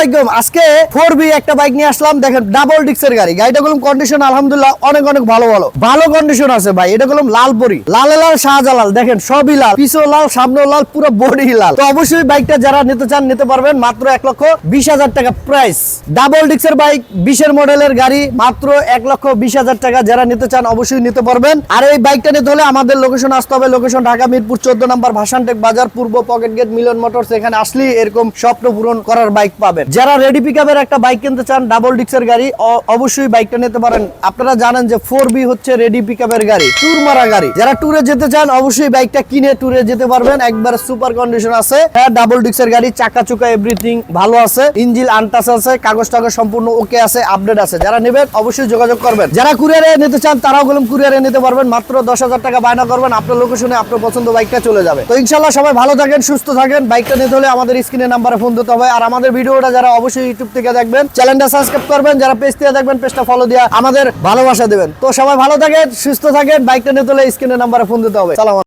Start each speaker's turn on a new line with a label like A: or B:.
A: আলাইকুম আজকে four B একটা বাইক নিয়ে আসলাম, দেখেন ডাবল ডিক্সের গাড়ি। গাড়িটা গুলো কন্ডিশন অনেক অনেক ভালো ভালো। ভালো কন্ডিশন আছে ভাই, এটা গুলো লাল লাল লাল, শাহজালাল, দেখেন সবই লাল। লাল, সামনেও লাল, পুরো বডি লাল। তো অবশ্যই বাইকটা যারা নিতে চান, নিতে পারবেন, মাত্র এক লক্ষ বিশ হাজার টাকা প্রাইস ডাবল ডিক্সের বাইক বিশের মডেলের গাড়ি, মাত্র এক লক্ষ বিশ হাজার টাকা। যারা নিতে চান, অবশ্যই নিতে পারবেন। আর এই বাইকটা নিতে হলে আমাদের লোকেশন আসতে হবে লোকেশন ঢাকা, মিরপুর, চোদ্দ নম্বর ভাসানটেক বাজার, পূর্ব পকেট গেট মিলন মোটরস, এখানে আসলেই এরকম স্বপ্ন পূরণ করার বাইক পাবেন। যারা রেডি পিকআপের একটা বাইক কিনতে চান ডাবল ডিক্সের গাড়ি অবশ্যই বাইকটা নিতে পারেন। আপনারা জানেন যে ফোর বি হচ্ছে রেডি পিকআপের গাড়ি ট্যুর মারা গাড়ি। যারা ট্যুরে যেতে চান, অবশ্যই বাইকটা কিনে ট্যুরে যেতে পারবেন। একবার সুপার কন্ডিশন আছে। হ্যাঁ ডাবল ডিক্সের গাড়ি, চাকা চুকা এভরিথিং ভালো আছে। ইঞ্জিল আনটাস আছে, কাগজ টাগজ সম্পূর্ণ ওকে আছে আপডেট আছে। যারা নেবেন, অবশ্যই যোগাযোগ করবেন। যারা কুরিয়ারে নিতে চান, তারাও গেলাম কুরিয়ারে নিতে পারবেন। মাত্র দশ হাজার টাকা বায়না করবেন, আপনার লোকেশনে আপনার পছন্দ বাইকটা চলে যাবে। তো ইনশাল্লাহ সবাই ভালো থাকেন, সুস্থ থাকেন। বাইকটা নিতে হলে আমাদের স্ক্রিনে নাম্বারে ফোন দিতে হবে। আর আমাদের ভিডিওটা যারা অবশ্যই ইউটিউব থেকে দেখবেন চ্যানেলটা সাবস্ক্রাইব করবেন, যারা পেজ থেকে দেখবেন পেজটা ফলো দিয়ে আমাদের ভালোবাসা দেবেন। তো সবাই ভালো থাকেন, সুস্থ থাকেন বাইকটা নিয়ে তোলে স্ক্রিনের নাম্বারে ফোন দিতে হবে। সালাম